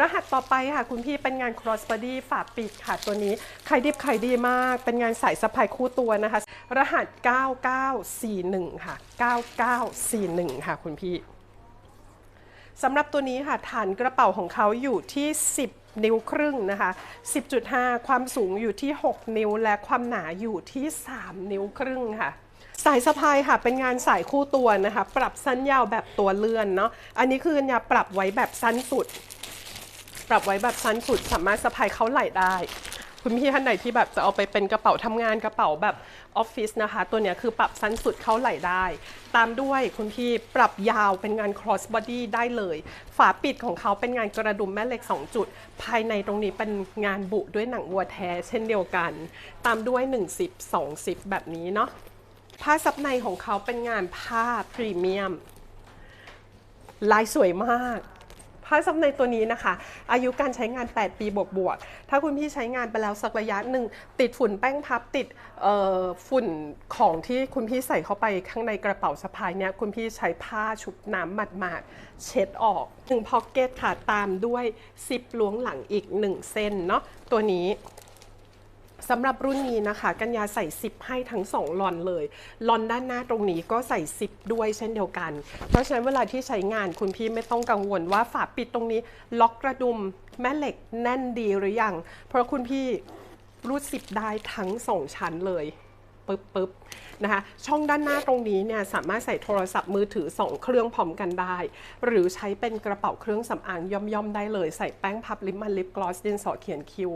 รหัสต่อไปค่ะ คุณพี่เป็นงาน cross body ฝาปิดค่ะตัวนี้ขายดิบขายดีมาก เป็นงานสายสะพายคู่ตัวนะคะ รหัส 9941 ค่ะ 9941 ค่ะ คุณพี่สำหรับตัวนี้ค่ะฐานกระเป๋าของเขาอยู่ที่ 10 นิ้วครึ่งนะคะ 10.5 ความสูงอยู่ที่ 6 นิ้ว และความหนาอยู่ที่ 3 นิ้วครึ่งค่ะสายสะพายค่ะเป็นงานสายคู่ตัวนะคะ ปรับสั้นยาวแบบตัวเลื่อนเนาะอันนี้คือเนี่ยปรับไว้แบบสั้นสุด ปรับไว้แบบสั้นสุดสามารถสะพายเข้าไหล่ได้ คุณพี่ท่านไหนที่แบบจะเอาไปเป็นกระเป๋าทำงานกระเป๋าแบบออฟฟิศนะคะ ตัวเนี้ยคือปรับสั้นสุดเข้าไหล่ได้ ตามด้วยคุณพี่ปรับยาวเป็นงาน cross body ได้เลย ฝาปิดของเขาเป็นงานกระดุมแม่เหล็ก 2 จุด ภายในตรงนี้เป็นงานบุด้วยหนังวัวแท้เช่นเดียวกัน ตามด้วย1 10 2 10แบบนี้เนาะผ้าซับในของเขาเป็นงานผ้าพรีเมียมลายสวยมาก ผ้าซับในตัวนี้นะคะ อายุการใช้งาน 8 ปีบวกบวกถ้าคุณพี่ใช้งานไปแล้วสักระยะหนึ่งติดฝุ่นแป้งพับติดฝุ่นของที่คุณพี่ใส่เข้าไปข้างในกระเป๋าสะพายเนี่ยคุณพี่ใช้ผ้าชุบน้ำหมาดๆเช็ดออกหนึ่งพ็อกเก็ตค่ะตามด้วยซิปล้วงหลังอีก 1 เส้นเนาะตัวนี้ สำหรับรุ่นนี้นะคะ กัญญาใส่ซิปให้ทั้ง2ลอนเลยลอนด้านหน้าตรงนี้ก็ใส่ซิปด้วยเช่นเดียวกัน เพราะฉะนั้นเวลาที่ใช้งานคุณพี่ไม่ต้องกังวลว่าฝาปิดตรงนี้ ล็อกกระดุมแม่เหล็กแน่นดีหรือยัง เพราะคุณพี่รูดซิปได้ทั้ง 2 ชั้นเลย ปึ๊บปึ๊บนะคะช่องด้านหน้าตรงนี้เนี่ยสามารถใส่โทรศัพท์มือถือ 2 เครื่องพร้อมกันได้ หรือใช้เป็นกระเป๋าเครื่องสำอางย่อมๆได้เลย ใส่แป้งพับลิปมันลิปกลอสดินสอเขียนคิ้ว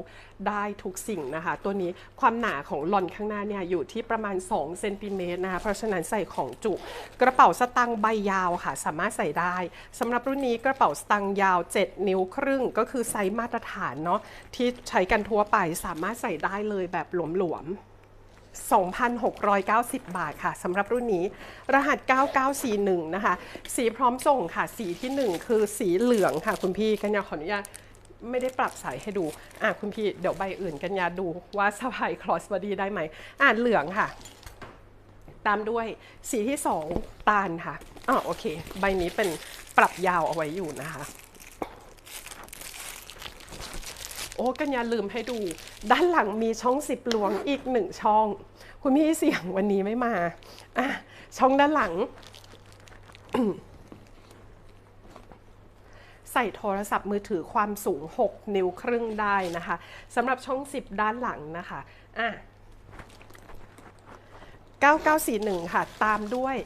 ได้ทุกสิ่งนะคะ ตัวนี้ความหนาของหลอนข้างหน้าเนี่ยอยู่ที่ประมาณ2เซนติเมตรนะคะเพราะฉะนั้นใส่ของจุกระเป๋าสตางค์ใบยาวค่ะ สามารถใส่ได้สำหรับรุ่นนี้กระเป๋าสตางค์ยาว 7 นิ้วครึ่ง ก็คือไซส์มาตรฐานเนาะที่ใช้กันทั่วไปสามารถใส่ได้เลยแบบหลวมๆ 2,690 บาทค่ะสำหรับรุ่นนี้ รหัส 9941 นะคะ สีพร้อมส่งค่ะ สีทีหนึ่1 คือสีเหลืองค่ะ คุณพี่กัญญาขออนุญาตไม่ได้ปรับสายให้ดู อะคุณพี่เดี๋ยวใบอื่นกัญญาดูว่าสะพายคลอสบอดี้ได้ไหม อ่านเหลืองค่ะ ตามด้วยสีที่ 2 ตาลค่ะอ๋อโอเค ใบนี้เป็นปรับยาวเอาไว้อยู่นะคะ โอ้กัญญาลืมให้ดู ด้านหลังมีช่องสิบหลวงอีกหนึ่งช่อง คุณพี่เสียงวันนี้ไม่มาอะช่องด้านหลัง ใส่โทรศัพท์มือถือความสูง 6 นิ้วครึ่งได้นะคะสำหรับช่อง 10 ด้านหลังนะคะอะ9941 ค่ะ ตามด้วย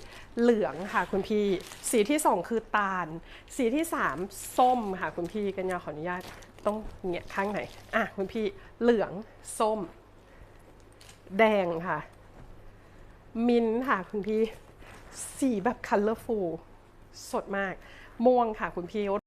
เหลืองค่ะคุณพี่ สีที่ 2 คือตาล สีที่ 3 ส้มค่ะคุณพี่กัญญาขออนุญาต ต้องเงียข้างไหน อะคุณพี่เหลืองส้ม แดงค่ะ มินค่ะคุณพี่ สีแบบ colorful สดมาก ม่วงค่ะคุณพี่